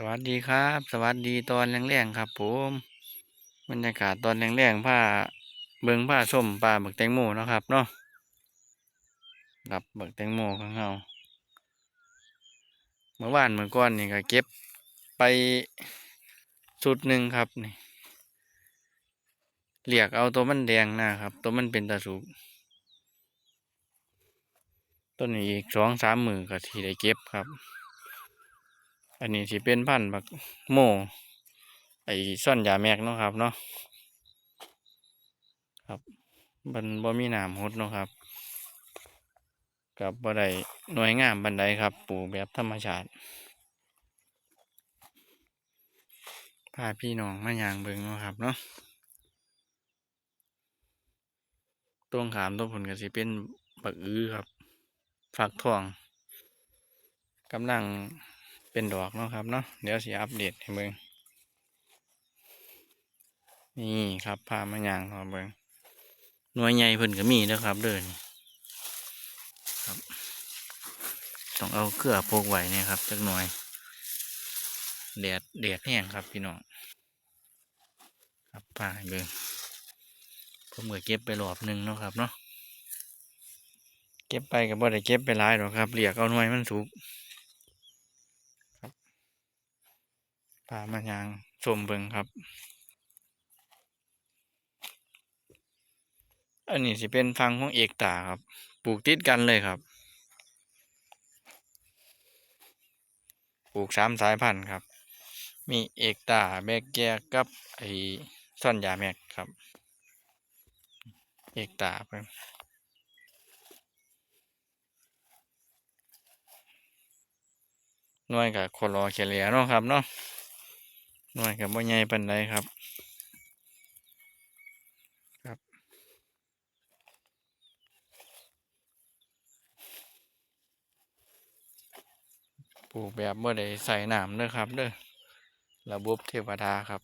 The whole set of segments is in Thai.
สวัสดีครับ สวัสดีตอนแรงๆครับผมบรรยากาศตอนแรงๆผ้าเบิงผ้าส้มปลาบักแตงโมนะครับเนาะกับบักแตงโมของเราเมื่อวานเมื่อก่อนนี่ก็เก็บไปสุดหนึ่งครับนี่เรียกเอาตัวมันแดงนะครับ ตัวมันเป็นตาสุกต้นนี้อีกสองสามมือก็ที่ได้เก็บครับ อันนี้ที่เป็นพันธุ์บักโมไอ้ซ่อนยาแมกเนาะครับเนาะครับมันบ่มีน้ำหดเนาะครับ กับบ่ได้หน่วยงามบันไดครับปลูกแบบธรรมชาติพาพี่น้องมาย่างเบิ่งเนาะครับเนาะตรงขามตรงผลก็สิเป็นบักอื้อครับ ฝักทองกำลัง เป็นดอกเนาะครับเนาะเดี๋ยวสิอัปเดตให้เบิ่งนี่ครับพามาย่างครับเบิ่งหน่วยใหญ่เพิ่นก็มีนะครับเด้อนี่ครับต้องเอาเกลือพกไว้เนี่ยครับจักหน่อยแดดแดดแห้งครับพี่น้องครับพาให้เบิ่งผมก็เก็บไปรอบหนึ่งเนาะครับเนาะเก็บไปก็บ่ได้เก็บไปหลายหรอกครับเรียกเอาหน่วยมันสุกครับ พามายางชมเบิ่งครับ อันนี้สิเป็นฟังของเอกตาครับ ปลูกติดกันเลยครับ ปลูกสามสายพันธุ์ครับ มีเอกตาแบกแกกับไอซ่อนยาแมกครับ เอกตาเพิ่นหน่วยกับคนรอเฉลี่ยเนาะครับเนาะ หน่วยกับบ่ใหญ่ปานใดครับ ครับ ปลูกแบบบ่ได้ใส่น้ำเด้อครับเด้อระบบเทวดาครับ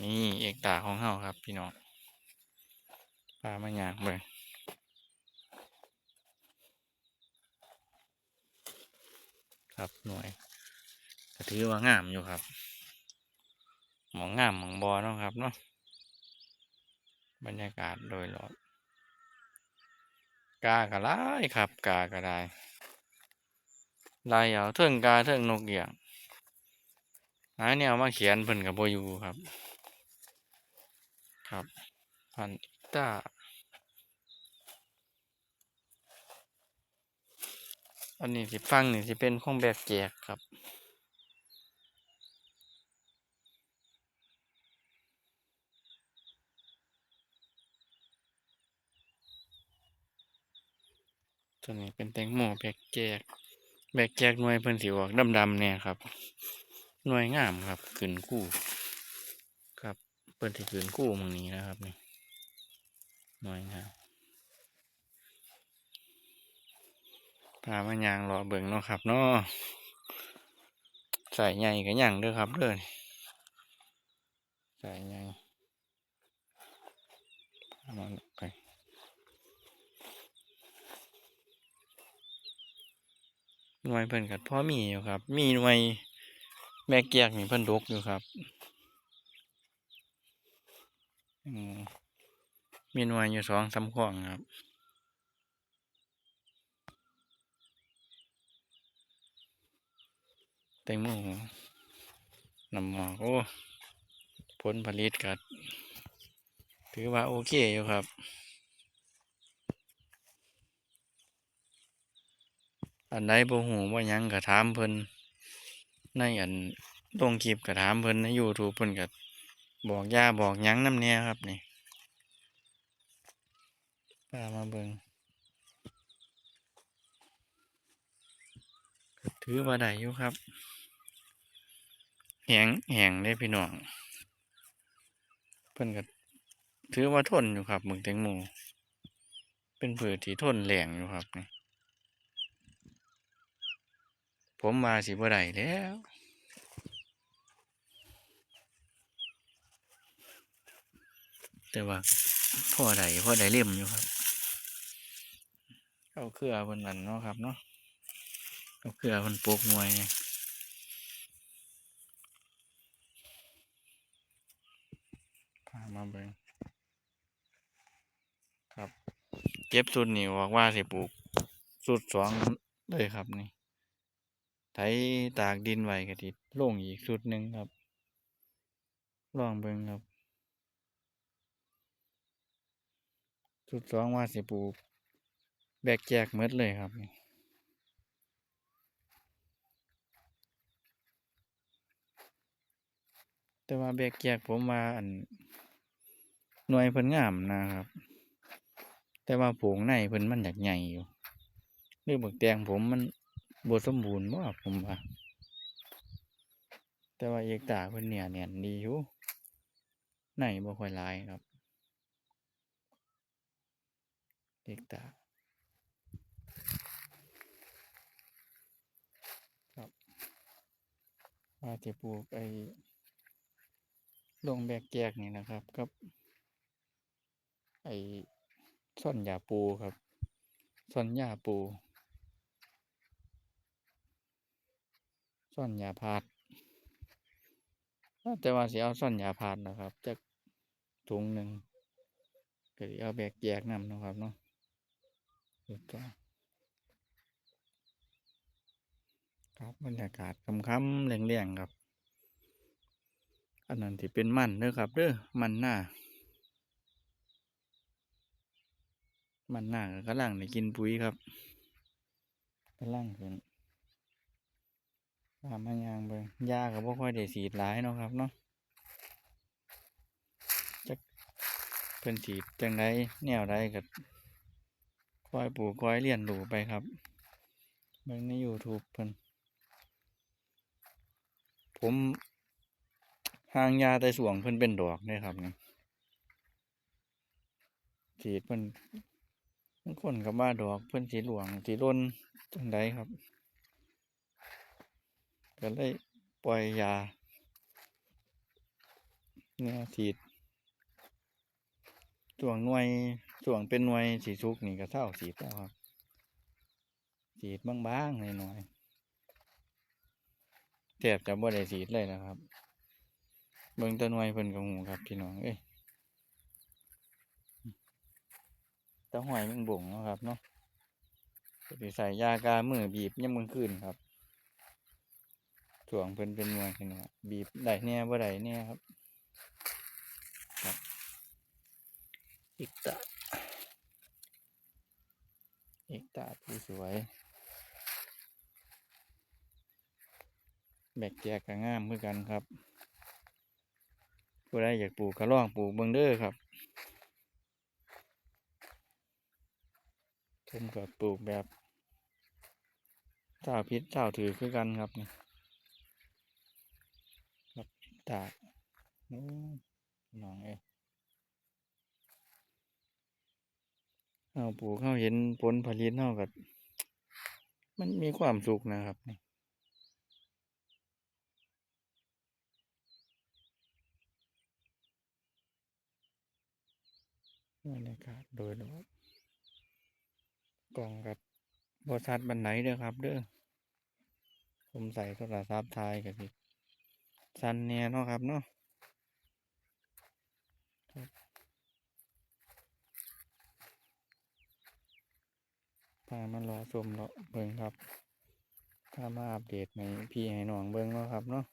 นี่เอกตาของเฮาครับ พี่น้องปลามาหยากเลยครับหน่วย ก็ถือว่างามอยู่ครับ หมองงามหมองบอเนาะครับเนาะ บรรยากาศโดยรอบกากระไรครับ กากระไดลายเอาเทิงกาเทิงนกเหี่ยงหาแนวมาเขียนเพิ่นกับโบยูครับ ครับ พันอิตาอันนี้สิฟังนี่สิเป็นของแบบแจกครับ ตัวนี้เป็นแตงโมแบกแจก แบกแจกหน่วยเพิ่นสิออกดำๆเนี่ยครับ หน่วยงามครับขึ้นกู้ครับเพิ่นสิขึ้นกู้มึงนี้นะครับนี่หน่วยงามพามายางรอเบิ่งเนาะครับเนาะใส่ใหญ่ก็ยังเด้อครับเด้อใส่ใหญ่พามาไป ห น่วยเพิ่นกัพ่อมีอยู่ครับ มีหน่วยแม่เกียกนี่เพิ่นดกอยู่ครับมีหน่วยอยู่สองสามข้องครับแตงโมน้ำหมอกโอ้ผลผลิตกัด ถือว่าโอเคอยู่ครับ อันใดบ่ฮู้ว่ายังก็ถามเพิ่นในอันลงคลิปก็ถามเพิ่นใน YouTube เพิ่นก็บอกย่าบอกยังน้ำแหน่ครับนี่พามาเบิงถือว่าได้อยู่ครับแหงแหงเด้พี่น้องเพิ่นก็ถือว่าทนอยู่ครับหมึกแตงโมเป็นพืชที่ทนแหลงอยู่ครับนี่ ผมมาสิบ่ได้แล้วแต่ว่าพ่อใดพ่อใดเล่มอยู่ครับเอาเครือเพิ่นนั่นเนาะครับเนาะเอาเครือเพิ่นปกหน่วยไงพามาเบิ่งครับ เก็บสุดนี่บอกว่าสิปลูกสุดสองเลยครับนี่ ไถตากดินไว้ก็สิดลงอีกสุดหนึ่งครับ ลองเบิ่งครับสุดสองว่าสิปูแบกแจกหมดเลยครับแต่ว่าแบกแจกผมว่าอันหน่วยเพิ่นงามนะครับ แต่ว่าผงในเพิ่นมันอยากใหญ่อยู่หรืองบักแตงผมมัน บสมบูรณ์บ่ผมว่า แต่ว่าเอกตาเพิ่นเนี่ยแน่นดีอยู่ในบ่ค่อยหลายครับ เอกตาครับว่าสิปลูกไอ้ลงแบกแจกนี่นะครับกับ ไอ้ซ่อนหญ้าปูครับซ่อนหญ้าปู ซ่อนหญ้าพาดแต่ว่าสิเอาซ่อนหญ้าพาดนะครับจักถุงหนึ่งก็เอาแบกแจกนำเนะครับเนาะถูต้องครับบรรยากาศค่ำๆแรงๆครับ อันนั้นที่เป็นมันเด้อครับเด้อมันหน้า มันหน้าก็กำลังได้กินปุ๋ยครับกำลังขึ้น ตามมายางเบิ่งยาก็บ่ค่อยได้ฉีดหลายเนาะครับเนาะจักเพิ่นฉีดจังไดแนวใดก็ค่อยปลูกค่อยเรียนรู้ไปครับเบิ่งใน YouTube เพิ่นผมห่างยาแต่สวงเพิ่นเป็นดอกเด้ครับนี่ฉีดเพิ่นบางคนก็ว่าดอกเพิ่นสีหลวงสีร่นจังไดครับ ก็เลยปล่อยยาเนี่ยฉีดส่วงหน่วยส่วงเป็นหน่วยสีสุกนี่ก็เท่าฉีดแล้วครับฉีดบ้างๆหน่อยๆแทบจะบ่ได้ฉีดเลยนะครับ เบิ่งต้นหน่วยเพิ่นก็หูครับพี่น้องเอ้ยตะหอยมันบ่งนะครับเนาะก็สิใส่ยากามือบีบยามมื้อคืนครับ วงเพิ่นเป็นหน่วยขึ้นครับบีบได้แหน่บ่ได้แหน่ครับครับอีกตาอีกตาที่สวย แบกแจกก็งามคือกันครับผู้ใดอยากปลูกก็ลองปลูกเบิงเด้อครับผมก็ปลูกแบบเจ้าพิษเจ้าถือคือกันครับนี่ครับ ตากนู้น้องเอ้ยเอาปลูกเขาเห็นผลผลิตเท่ากับมันมีความสุขนะครับนี่บรรยากาศโดยรอบกล่องกับบอชัดบันไดเด้อครับ เด้อผมใส่โทรศัพท์ถ่ายกับสิ สั้นเนี่ยเนาะครับเนาะพามารอชมเลาะเบิ่งครับ ถ้ามาอัปเดตในพี่ให้น้องเบิ่งเนาะครับเนาะ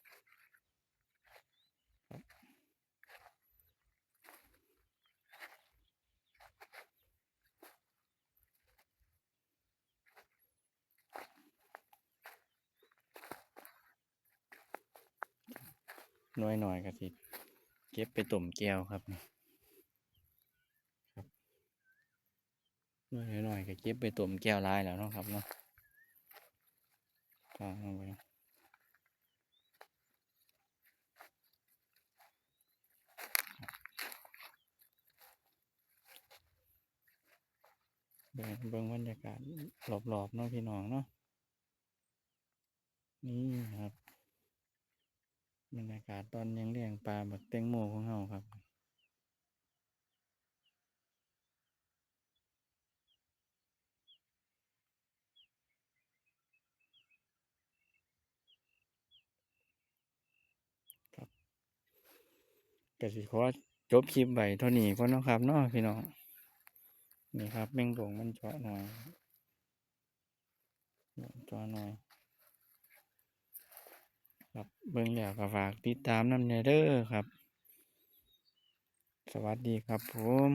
น้อยหน่อยก็สิเก็บไปต้มแก้วครับครับน้อยหน่อยก็เก็บไปต้มแก้วลายแล้วนะครับเนาะฟังเอาไว้เบิ่งเบิ่งบรรยากาศรอบๆเนาะพี่น้องเนาะนี่ครับ บรรยากาศตอนยังเลี้ยงปลาบักแตงโมของเราครับครับก็สิขอจบคลิปไว้เท่านี้ก็นาะครับเนาะพี่น้องนี่ครับแมงดงมันเจาะหน่อยเจาะหน่อย ครับเบิ่งแล้วก็ฝากติดตามน้ำเนเด้อครับ สวัสดีครับผม